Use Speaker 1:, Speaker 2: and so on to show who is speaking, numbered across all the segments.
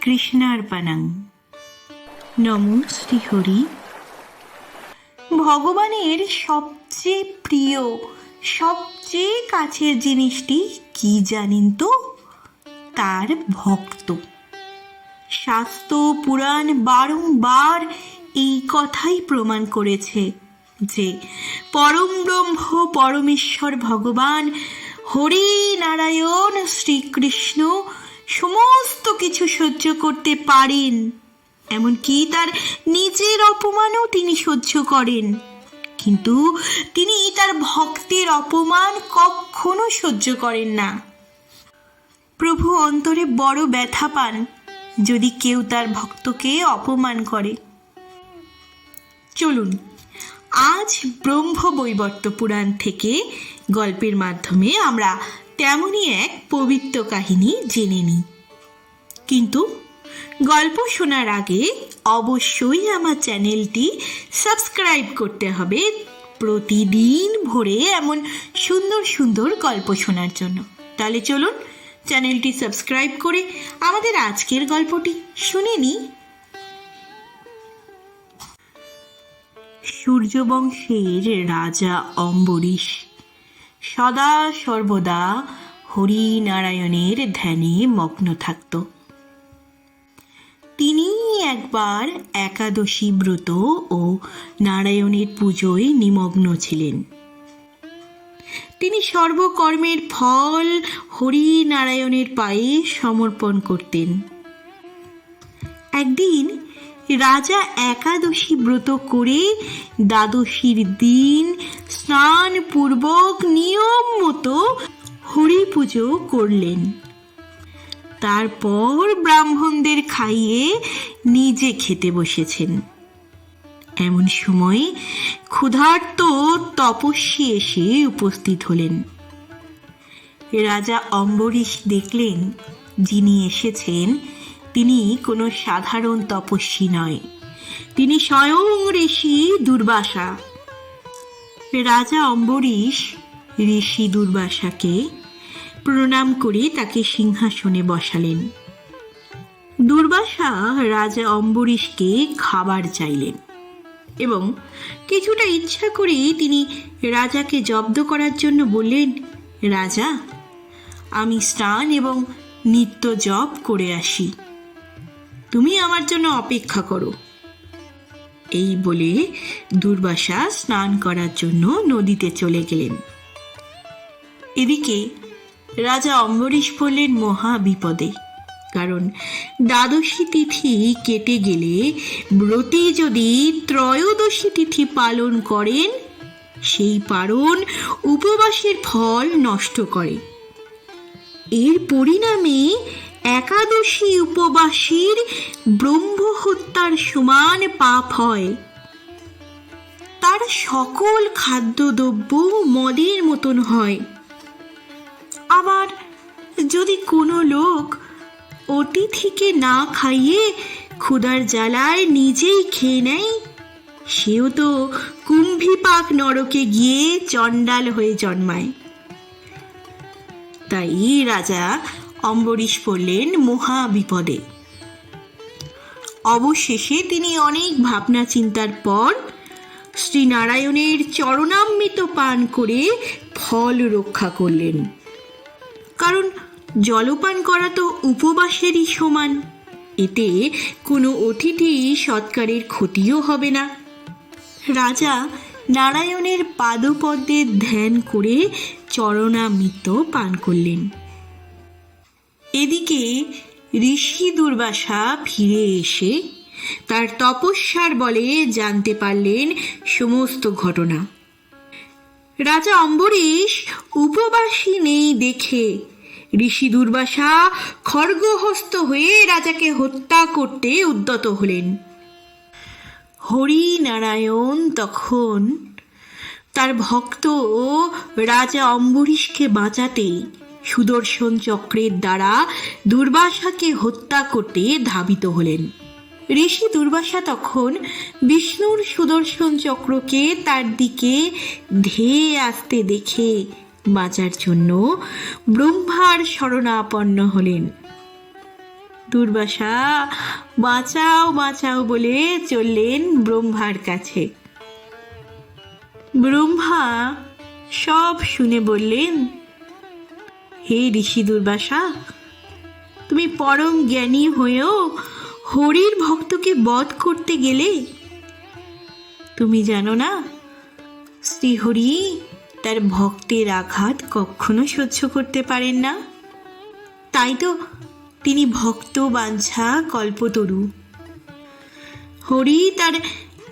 Speaker 1: কৃষ্ণার্পণাং নম শ্রীহরি। ভগবানের সবচেয়ে প্রিয়, সবচেয়ে কাছের জিনিসটি কি জানেন তো? তার ভক্ত। শাস্ত্র, পুরাণ বারংবার এই কথাই প্রমাণ করেছে যে পরম ব্রহ্ম, পরমেশ্বর ভগবান হরি নারায়ণ শ্রীকৃষ্ণ সমস্ত কিছু সহ্য করতে পারেন। এমনকি তার নিজের অপমানও তিনি সহ্য করেন। কিন্তু তিনি তার ভক্তের অপমান কখনো সহ্য করেন না। প্রভু অন্তরে বড় ব্যথা পান, যদি কেউ তার ভক্তকে অপমান করে। চলুন, আজ ব্রহ্ম বৈবর্ত পুরাণ থেকে গল্পের মাধ্যমে আমরা তেমনই এক পবিত্র কাহিনী জেনে নিই। কিন্তু গল্প শোনার আগে অবশ্যই আমার চ্যানেলটি সাবস্ক্রাইব করতে হবে প্রতিদিন ভোরে এমন সুন্দর সুন্দর গল্প শোনার জন্য। তাহলে চলুন চ্যানেলটি সাবস্ক্রাইব করে আমাদের আজকের গল্পটি শুনে নিই। সূর্যবংশের রাজা অম্বরীশ সদা সর্বদা হরিনারায়ণের ধ্যানে মগ্ন থাকত। তিনি একবার একাদশী ব্রত ও নারায়ণের পুজোয় নিমগ্ন ছিলেন। তিনি সর্বকর্মের ফল হরিনারায়ণের পায়ে সমর্পণ করতেন। একদিন রাজা একাদশী ব্রত করে দ্বাদশীর দিন স্নান পূর্বক নিয়ম মতো হরি পুজো করলেন। তারপর ব্রাহ্মণদের খাইয়ে নিজে খেতে বসেছেন। এমন সময় ক্ষুধার্ত তপস্বী এসে উপস্থিত হলেন। রাজা অম্বরীশ দেখলেন, যিনি এসেছেন তিনি কোনো সাধারণ তপস্বী নয়। তিনি স্বয়ং ঋষি দুর্বাসা। রাজা অম্বরীশ ঋষি দুর্বাসাকে প্রণাম করে তাকে সিংহাসনে বসালেন। দুর্বাসা রাজা অম্বরীশকে খাবার চাইলেন এবং কিছুটা ইচ্ছা করে তিনি রাজাকে জব্দ করার জন্য বললেন, রাজা, আমি স্নান এবং নিত্য জপ করে আসি। তুমি আমার জন্য অপেক্ষা করো। এই বলে দুর্বাসা স্নান করার জন্য নদীতে চলে গেলেন। এদিকে রাজা অম্বরীশ পড়লেন মহা বিপদে। কারণ দ্বাদশী তিথি কেটে গেলে ব্রতী যদি ত্রয়োদশী তিথি পালন করেন, সেই পালন উপবাসের ফল নষ্ট করে। এর পরিণামে একাদশী উপবাসীর ব্রহ্ম হত্যার সমান পাপ হয়। তার সকল খাদ্যদ্রব্য মদের মতন হয়। আবার যদি কোনো লোক অতিথিকে না খাইয়ে ক্ষুধার জ্বালায় নিজেই খেয়ে নেয়, সেও তো কুম্ভিপাক নরকে গিয়ে চণ্ডাল হয়ে জন্মায়। তাই রাজা অম্বরীশ পড়লেন মহা বিপদে অবশেষে তিনি অনেক ভাবনা চিন্তার পর শ্রীনারায়ণের চরণামৃত পান করে ফল রক্ষা করলেন। কারণ জলপান করা তো উপবাসেরই সমান, এতে কোনো অতিথি সৎকারের ক্ষতিও হবে না। রাজা নারায়ণের পাদপদ্মের ধ্যান করে চরণামৃত পান করলেন। এদিকে ঋষি দুর্বাসা ফিরে এসে তার তপস্যার বলে জানতে পারলেন সমস্ত ঘটনা। রাজা অম্বরীশ উপবাসী নেই দেখে ঋষি দুর্বাসা খড়গহস্ত হয়ে রাজাকে হত্যা করতে উদ্যত হলেন। হরিনারায়ণ তখন তার ভক্ত রাজা অম্বরীশকে বাঁচাতে সুদর্শন চক্রের দ্বারা দুর্বাসাকে হত্যা করতে ধাবিত হলেন। ঋষি দুর্বাসা তখন বিষ্ণুর সুদর্শন চক্রকে তার দিকে ধেয়ে আসতে দেখে বাঁচার জন্য ব্রহ্মার শরণাপন্ন হলেন। দুর্বাসা, বাঁচাও বাঁচাও বলে চললেন ব্রহ্মার কাছে। ব্রহ্মা সব শুনে বললেন হে ঋষি দুর্বাসা, তুমি পরম জ্ঞানী হয়েও হরির ভক্তকে বধ করতে গেলে, তুমি জানো না, শ্রীহরি তার ভক্তের আঘাত কখনো সহ্য করতে পারেন না। তাই তো তিনি ভক্ত বাঞ্ছা কল্পতরু। হরি তার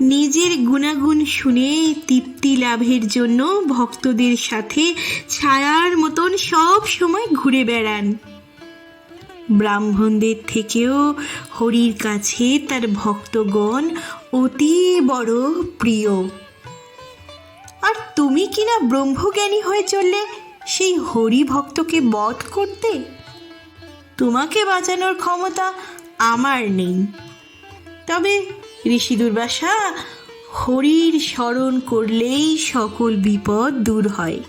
Speaker 1: নিজের গুণাগুণ শুনে তৃপ্তি লাভের জন্য ভক্তদের সাথে ছায়ার মতন সব সময় ঘুরে বেড়ান। ব্রাহ্মণদের থেকেও হরির কাছে তার ভক্তগণ অতি বড় প্রিয়। আর তুমি কিনা ব্রহ্মজ্ঞানী হয়ে চললে সেই হরি ভক্তকে বধ করতে? তোমাকে বাঁচানোর ক্ষমতা আমার নেই। তবে ঋষি দুর্বাসা, হরির স্মরণ করলেই সকল বিপদ দূর হয়।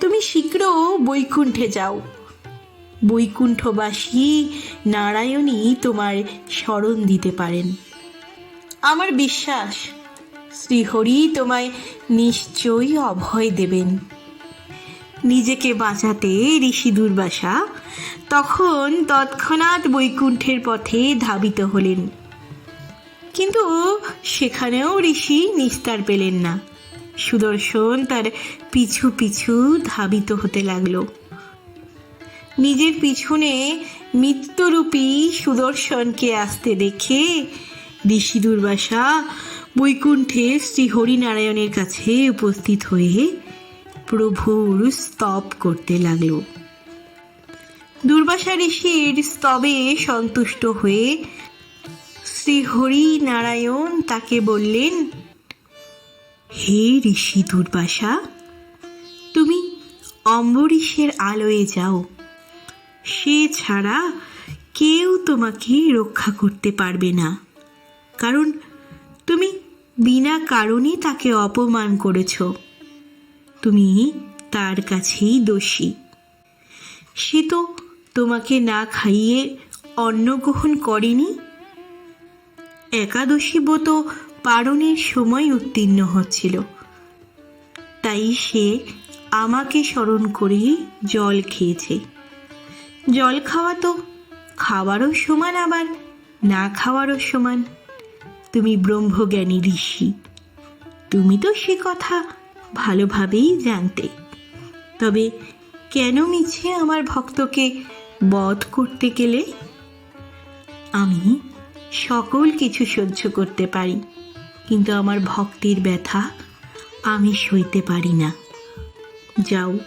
Speaker 1: তুমি শীঘ্র বৈকুণ্ঠে যাও। বৈকুণ্ঠবাসী নারায়ণী তোমার স্মরণ দিতে পারেন। আমার বিশ্বাস, শ্রীহরি তোমায় নিশ্চয়ই অভয় দেবেন। নিজেকে বাঁচাতে ঋষি দুর্বাসা তখন তৎক্ষণাৎ বৈকুণ্ঠের পথে ধাবিত হলেন। কিন্তু সেখানেও ঋষি নিস্তার পেলেন না। সুদর্শন তার পিছু পিছু ধাবিত হতে লাগল। নিজের পিছনে মৃত্যুরূপী সুদর্শনকে আসতে দেখে ঋষি দুর্বাসা বৈকুণ্ঠে শ্রী হরিনারায়ণের কাছে উপস্থিত হয়ে প্রভুর স্তব করতে লাগল। দুর্বাসা ঋষির স্তবে সন্তুষ্ট হয়ে শ্রী হরি নারায়ণ তাকে বললেন, হে ঋষি দুর্বাসা, তুমি অম্বরীশের আলোয় যাও। সে ছাড়া কেউ তোমাকে রক্ষা করতে পারবে না। কারণ তুমি বিনা কারণে তাকে অপমান করেছ। তুমি তার কাছেই দোষী। সে তো তোমাকে না খাইয়ে অন্ন গ্রহণ করেনি? একাদশী ব্রত পালনের সময় উত্তীর্ণ হচ্ছিল। তাই সে আমাকে স্মরণ করে জল খেয়েছে। জল খাওয়া তো খাওয়ারও সমান আবার, না খাওয়ারও সমান। তুমি ব্রহ্মজ্ঞানী ঋষি, তুমি তো সে কথা ভালোভাবেই জানতে। তবে কেন মিছে আমার ভক্তকে বধ করতে গেলে? আমি সকল কিছু সহ্য করতে পারি। কিন্তু আমার ভক্তির ব্যথা, আমি সইতে পারি না। যাও,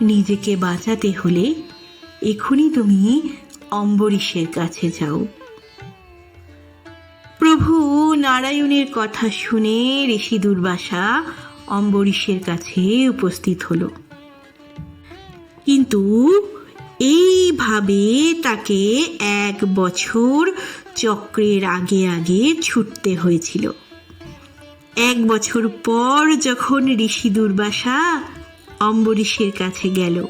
Speaker 1: নিজেকে বাঁচাতে হলে এখনই তুমি অম্বরীশের কাছে যাও। প্রভু, নারায়ণের কথা শুনে ঋষি দুর্বাসা অম্বরীশের কাছে উপস্থিত হলো। কিন্তু এইভাবে তাকে এক বছর চক্রের আগে আগে ছুটতে হয়েছিল। এক বছর পর যখন ঋষি দুর্বাসা অম্বরীশের কাছে গেল,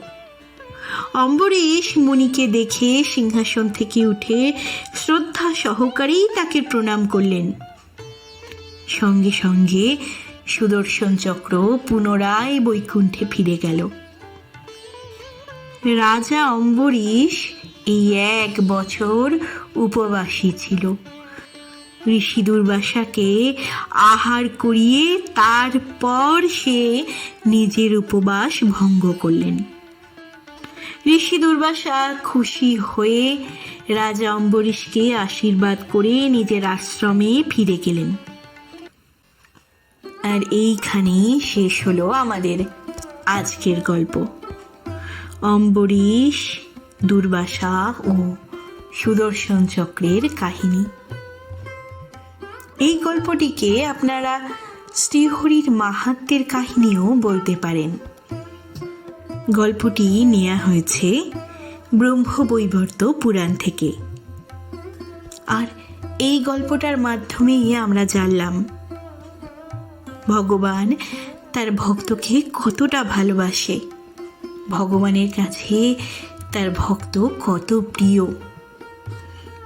Speaker 1: অম্বরীশ মুনিকে দেখে সিংহাসন থেকে উঠে শ্রদ্ধা সহকারেই তাকে প্রণাম করলেন। সঙ্গে সঙ্গে সুদর্শন চক্র পুনরায় বৈকুণ্ঠে ফিরে গেল। রাজা অম্বরীশ এই এক বছর উপবাসী ছিল। ঋষি দুর্বাসাকে আহার করিয়ে তারপর সে নিজের উপবাস ভঙ্গ করলেন। ঋষি দুর্বাসা খুশি হয়ে রাজা অম্বরীশকে আশীর্বাদ করে নিজের আশ্রমে ফিরে গেলেন। আর এইখানেই শেষ হলো আমাদের আজকের গল্প। অম্বরীশ, দুর্বাসা ও সুদর্শন চক্রের কাহিনী। এই গল্পটিকে আপনারা শ্রীহরির মাহাত্মের কাহিনীও বলতে পারেন। গল্পটি নেওয়া হয়েছে ব্রহ্মবৈবর্ত পুরাণ থেকে। আর এই গল্পটার মাধ্যমেই আমরা জানলাম, ভগবান তার ভক্তকে কতটা ভালোবাসে। ভগবানের কাছে তার ভক্ত কত প্রিয়।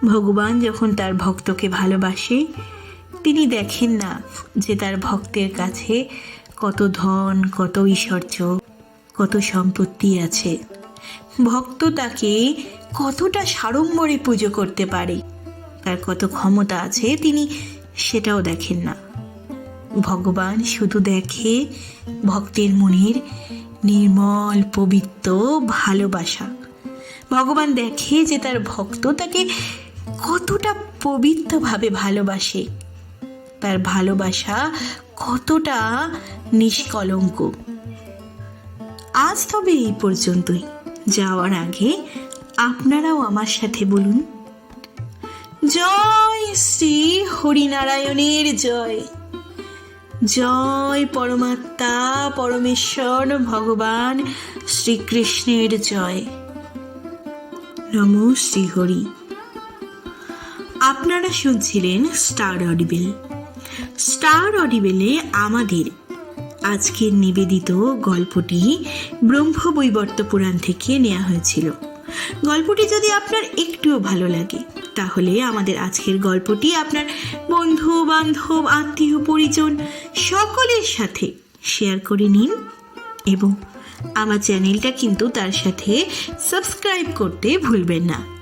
Speaker 1: ভগবান যখন তার ভক্তকে ভালোবাসে, তিনি দেখেন না যে তার ভক্তের কাছে কত ধন, কত ঐশ্বর্য, কত সম্পত্তি আছে। ভক্ত তাকে কতটা সাড়ম্বরে পুজো করতে পারে, তার কত ক্ষমতা আছে তিনি সেটাও দেখেন না। ভগবান শুধু দেখে ভক্তের মনের নির্মল, পবিত্র, ভালোবাসা। ভগবান দেখে যে তার ভক্ত তাকে কতটা পবিত্রভাবে ভালোবাসে, তার ভালোবাসা কতটা নিষ্কলঙ্ক। আজ তবে এই পর্যন্তই। যাওয়ার আগে আপনারাও আমার সাথে বলুন। জয় শ্রী হরিনারায়ণের জয়। জয় পরমাত্মা, পরমেশ্বর, ভগবান শ্রীকৃষ্ণের জয়। নম শ্রীহরি। আপনারা শুনছিলেন স্টার অডিবেল। স্টার অডিবেলে আমাদের আজকের নিবেদিত গল্পটি ব্রহ্মবৈবর্ত পুরাণ থেকে নেওয়া হয়েছিল। গল্পটি যদি আপনার একটুও ভালো লাগে তাহলে আমাদের আজকের গল্পটি আপনার বন্ধু বান্ধব আত্মীয়, পরিজন সকলের সাথে শেয়ার করে নিন এবং আমার চ্যানেলটা কিন্তু তার সাথে সাবস্ক্রাইব করতে ভুলবেন না।